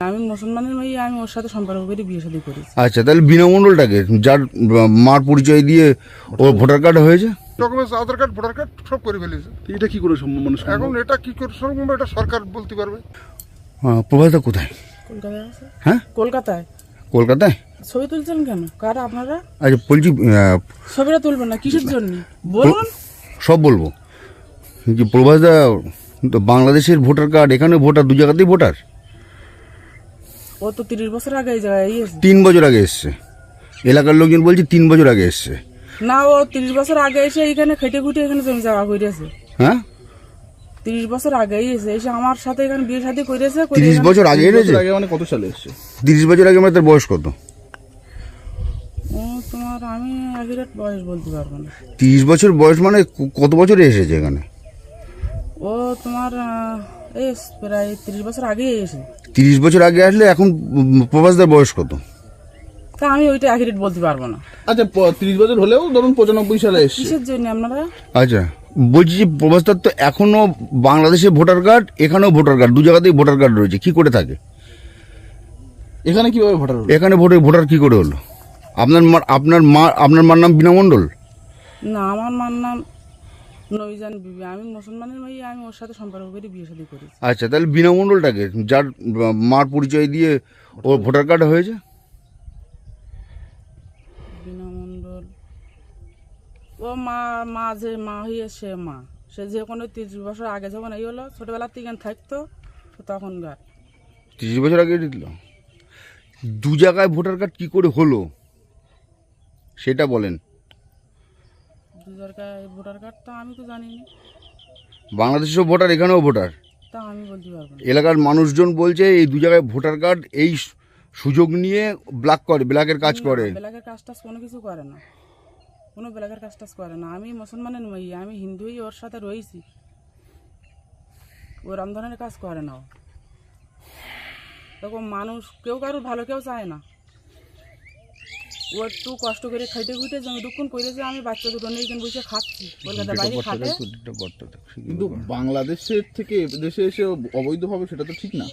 আমি মুসলমানের মেয়ে আমি ওর সাথে সম্পর্ক করে বিয়ে শাদী করেছি। আচ্ছা তাহলে বিনামণ্ডলটাকে যার মার পরিচয় দিয়ে ওর ভোটার কার্ড হয়েছে? Documents Aadhaar card voter card সব করে ফেলেছে। এটা কি করে সম্ভব মানুষ এখন এটা কি করে সম্ভব? এটা সরকার বলতে পারবে। প্রভাসদা কোথায়? কলকাতায় আছে। হ্যাঁ? কলকাতায়। কলকাতায়? ছবি তুলছেন কেন? কার আপনারা? আচ্ছা বলছি ছবিটা তুলবেন না কিসের জন্য? বলুন। সব বলব। যে প্রভাসদা তো বাংলাদেশের ভোটার কার্ড এখানে ভোটার দু জায়গাতেই ভোটার? ও তো তিরিশ বছর আগে এই জায়গায় এসেছে। তিন বছর আগে এসছে। এলাকার লোকজন বলছে তিন বছর আগে এসছে। না ও তিরিশ বছর আগে এসে এখানে খেটে খুটে এখানে জমি জায়গা করেছে হ্যাঁ? তিরিশ বছর আগেই এসে এসে আমার সাথে এখানে বিয়ে শাদী করেছে করে তিরিশ বছর আগে এনেছে আগে মানে কত সালে এসছে? তিরিশ বছর আগে মানে তার বয়স কত? ও তোমার আমি আগের বয়স বলতে পারব না। তিরিশ বছর বয়স মানে ক- কত বছরে এসেছে এখানে? ও তোমার এই প্রায় তিরিশ বছর আগে এসে। তিরিশ বছর আগে আসলে এখন প্রভাসদার বয়স কত? তা আমি ওইটা অ্যাকুরেট বলতে পারব না। আচ্ছা তিরিশ বছর হলেও ধরুন পঁচানব্বই সালে এসছে। কিসের জন্য আপনারা? আচ্ছা বলছি যে প্রভাসদার তো এখনও বাংলাদেশে ভোটার কার্ড এখানেও ভোটার কার্ড দু জায়গাতেই ভোটার কার্ড রয়েছে কি করে থাকে? এখানে কীভাবে ভোটার হলো? এখানে ভোটার ভোটার কি করে হলো? আপনার মা আপনার মা আপনার মার নাম বিনা মণ্ডল? না আমার মার নাম নবীজান বিবি আমি মুসলমানের মেয়ে আমি ওর সাথে সম্পর্ক করে বিয়ে শাদী করেছি। আচ্ছা তাহলে বিনা মণ্ডলটাকে যার মার পরিচয় দিয়ে ওর ভোটার কার্ড হয়েছে? বিনা মণ্ডল ও মা মা যে মা সে মা। সে যে কোনো তিরিশ বছর আগে যখন এই হলো ছোটবেলার থেকে থাকতো তখন গার তিরিশ বছর আগে দিল? দু জায়গায় ভোটার কার্ড কি করে হলো? সেটা বলেন। দু জায়গায় ভোটার কার্ড তা আমি তো জানি না বাংলাদেশেও ভোটার এখানেও ভোটার? তা আমি বলতে পারব না। এলাকার মানুষজন বলছে এই দু জায়গায় ভোটার কার্ড এই সুযোগ নিয়ে ব্ল্যাক করে ব্ল্যাকের কাজ করে। বেলাকের কাজ টাজ কোনো কিছু করে না। কোনো বেলাকের কাজ টাজ করে না। আমি মুসলমানের মেয়ে আমি হিন্দুই ওর সাথে রয়েছি। ও রমজানের কাজ করে না ও। মানুষ কেউ কারোর ভালো কেউ চায় না। ও একটু কষ্ট করে খাইতে খুঁটে জমি দুক্ষণ করেছে আমি বাচ্চা দুটো নিয়ে এখানে বসে খাচ্ছি। কলকাতা বাইরে খাতে কিন্তু বাংলাদেশের থেকে দেশে এসে অবৈধভাবে সেটা তো ঠিক না।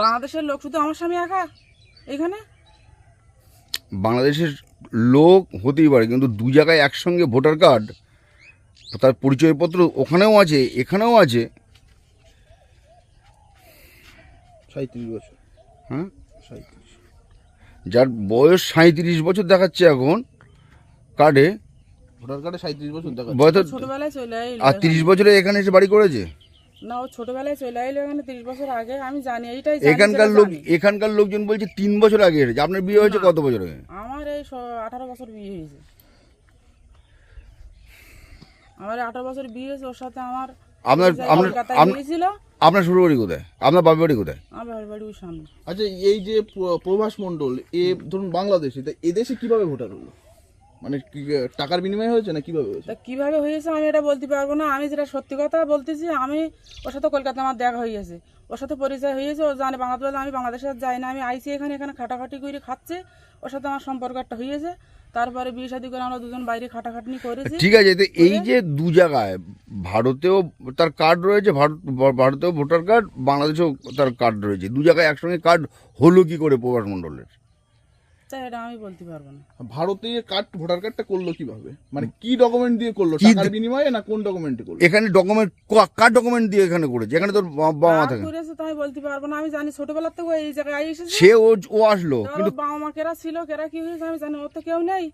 বাংলাদেশের লোক শুধু আমার স্বামী একা? এখানে? বাংলাদেশের লোক হতেই পারে কিন্তু দু জায়গায় একসঙ্গে ভোটার কার্ড তার পরিচয়পত্র ওখানেও আছে এখানেও আছে। সাঁত্রিশ বছর। হ্যাঁ? সাঁত্রিশ যার বয়স সাঁত্রিশ বছর দেখাচ্ছে এখন কার্ডে। ভোটার কার্ডে সাঁত্রিশ বছর বয়স ছোটবেলায় চলে এলো আর তিরিশ বছরে এখানে এসে বাড়ি করেছে? না ও ছোটবেলায় চলে এলো এখানে তিরিশ বছর আগে আমি জানি এইটাই এখানকার লোক এখানকার লোকজন বলছে তিন বছর আগে এসেছে। আপনার বিয়ে হয়েছে কত বছর? আগে আমার এই আঠারো বছর বিয়ে হয়েছে। আমার আঠারো বছর বিয়ে হয়েছে ওর সাথে আমার আপনার আপনার আপনার শ্বশুর বাড়ি কোথায়? আপনার বাপের বাড়ি কোথায়? আমার বাড়ির বাড়ি ওই সামনে। আচ্ছা এই যে প্র- প্রভাস মণ্ডল এ ধরুন বাংলাদেশে তা এদেশে কীভাবে ভোটার হলো? মানে কি টাকার বিনিময়ে হয়েছে না কীভাবে হয়েছে? তা কীভাবে হয়েছে আমি এটা বলতে পারব না। আমি যেটা সত্যি কথা বলতেছি আমি ওর সাথে কলকাতা আমার দেখা হয়ে গেছে। ওর সাথে পরিচয় হয়েছে ও জানে বাংলাদেশ আমি বাংলাদেশে যাই না। আমি আইসি এখানে এখানে খাটাখাটি করে খাচ্ছে। ওর সাথে আমার সম্পর্ক একটা হয়েছে। তারপরে বিয়ে শাদী করে আমরা দুজন বাইরে খাটাখাটনি করেছি। ঠিক আছে তো এই যে দু জায়গায় ভারতেও তার কার্ড রয়েছে ভারত ভারতেও ভোটার কার্ড বাংলাদেশেও তার কার্ড রয়েছে। দু জায়গায় একসঙ্গে কার্ড হলো কি করে প্রভাস মণ্ডলের? তাই এটা আমি বলতে পারব না। ভারতে কার্ড ভোটার কার্ডটা করল কীভাবে? মানে কি ডকুমেন্ট দিয়ে করল? টাকার বিনিময়ে না কোন ডকুমেন্টে করল? এখানে ডকুমেন্ট কার ডকুমেন্ট দিয়ে এখানে করেছে? এখানে তোর বাবা মা থাকে। করেছে তাই বলতে পারব না আমি জানি ছোটবেলার থেকে এই জায়গায় এসেছে। সে ও ও আসলো কিন্তু বাবা মা কেরা ছিল কেরা কি হয়েছে আমি জানি ওর তো কেউ নেই।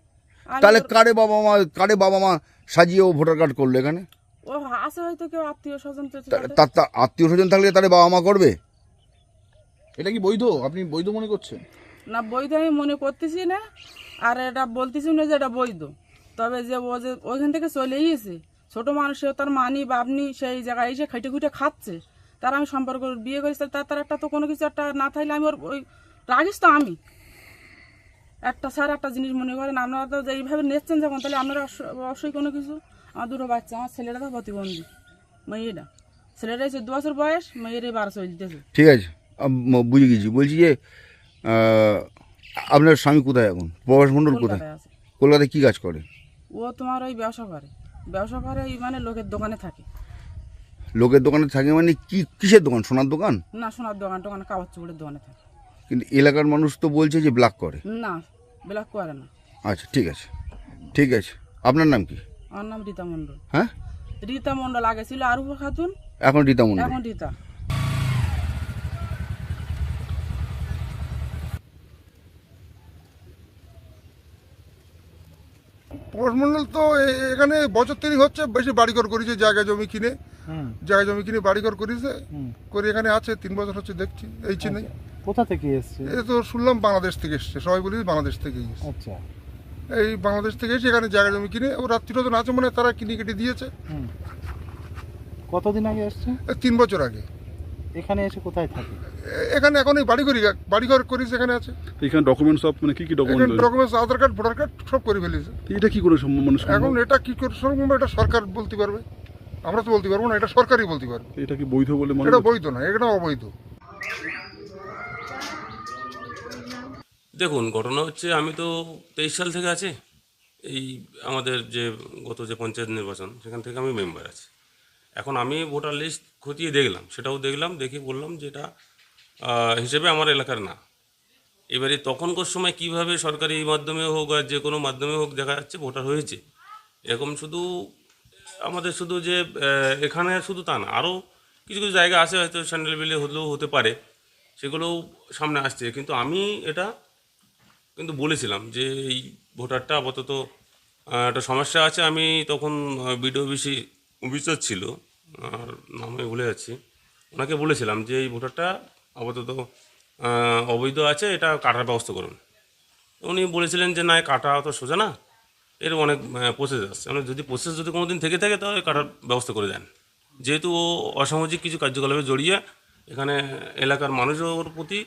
তাহলে কারে বাবা মা কারে বাবা মা সাজিয়ে ও ভোটার কার্ড করল এখানে? ও আছে হয়তো কেউ আত্মীয় স্বজন তার তার আত্মীয় স্বজন থাকলে তারে বাবা মা করবে? এটা কি বৈধ? আপনি বৈধ মনে করছেন? না বৈধ আমি মনে করতেছি না, আর এটা বলতেছি না যে এটা বৈধ। তবে যে ও যে ওইখান থেকে চলে গিয়েছে, ছোট মানুষের তার মানি বাপনি সেই জায়গায় এসে খেটে খুঁটে খাচ্ছে, তার আমি সম্পর্ক বিয়ে করেছি তার তার একটা তো কোনো কিছু একটা না থাকলে আমি ওর ওই রাগিস তো আমি। একটা স্যার একটা জিনিস মনে করেন, আপনারা তো এইভাবে নিচ্ছেন যখন, তাহলে আপনারা অবশ্য- অবশ্যই কোনো কিছু। আমার দুটো বাচ্চা, আমার ছেলেটা তো প্রতিবন্ধী, মেয়েটা। ছেলেটা চোদ্দ বছর বয়স, মেয়ের বারো চলতেছে ঠিক আছে বুঝে গেছি। বলছি যে আপনার স্বামী কোথায় এখন? প্রভাস মণ্ডল কোথায়? কলকাতায় আছে। কলকাতায় কি কাজ করে? ও তোমার ওই ব্যবসা করে। ব্যবসা করে মানে লোকের দোকানে থাকে। লোকের দোকানে থাকে মানে কি কিসের দোকান? সোনার দোকান? না সোনার দোকান টোকান কাপড় চোপড়ের দোকানে থাকে। কিন্তু এলাকার মানুষ তো বলছে যে ব্ল্যাক করে। না ব্ল্যাক করে না। আচ্ছা ঠিক আছে। ঠিক আছে। আপনার নাম কি? আমার নাম রীতা মণ্ডল। হ্যাঁ? রীতা মণ্ডল আগে ছিল আরুফা খাতুন এখন রীতা মণ্ডল। এখন রীতা। পৌরমণ্ডল তো এখানে বছর তিরিক হচ্ছে বেশি বাড়িঘর করেছে জায়গা জমি কিনে। জায়গা জমি কিনে বাড়িঘর করেছে করে এখানে আছে তিন বছর হচ্ছে দেখছি এই চেন্নাই কোথা থেকে এসছে? এ তো শুনলাম বাংলাদেশ থেকে এসছে সবাই বলি বাংলাদেশ থেকে এসছে। আচ্ছা। এই বাংলাদেশ থেকে এসে এখানে জায়গা জমি কিনে ও রাত্রিরোজন আছে মানে তারা কিনে কেটে দিয়েছে। কতদিন আগে এসছে? তিন বছর আগে। এখানে এসে কোথায় থাকে? এখানে এখন এই বাড়ি করি বাড়িঘর করিস এখানে আছে। এখানে ডকুমেন্ট সব মানে কি কি document documents Aadhaar card voter card সব করে ফেলেছে। এটা কি করে সম্ভব মানুষ এখন এটা কি করে সম্ভব এটা সরকার বলতে পারবে। আমরা তো বলতে পারব না এটা সরকারই বলতে পারবে। এটা কি বৈধ বলে মনে এটা বৈধ না এটা অবৈধ। দেখুন ঘটনা হচ্ছে আমি তো তেইশ সাল থেকে আছি। এই আমাদের যে গত যে পঞ্চায়েত নির্বাচন সেখান থেকে আমি মেম্বার আছি। এখন আমি ভোটার লিস্ট খতিয়ে দেখলাম, সেটাও দেখলাম, দেখে বললাম যে এটা হিসেবে আমার এলাকার না। এবারে তখনকার সময় কীভাবে সরকারি মাধ্যমে হোক আর যে কোনো মাধ্যমে হোক দেখা যাচ্ছে ভোটার হয়েছে। এরকম শুধু আমাদের শুধু যে এখানে শুধু তা না, আরও কিছু কিছু জায়গা আছে হয়তো স্যান্ডেল বিলে হলেও হতে পারে, সেগুলোও সামনে আসছে। কিন্তু আমি এটা কিন্তু বলেছিলাম যে এই ভোটারটা আপাতত একটা সমস্যা আছে। আমি তখন বিডিও অফিসার ছিল, আর নামে ভুলে যাচ্ছি। ওনাকে বলেছিলাম যে এই ভোটারটা আপাতত অবৈধ আছে, এটা কাটার ব্যবস্থা করুন। উনি বলেছিলেন যে, না কাটা অত সোজা না, এর অনেক প্রসেস আছে। মানে যদি প্রসেস যদি কোনো দিন থেকে থাকে, তাহলে কাটার ব্যবস্থা করে দেন। যেহেতু ও অসামাজিক কিছু কার্যকলাপে জড়িয়ে, এখানে এলাকার মানুষের প্রতি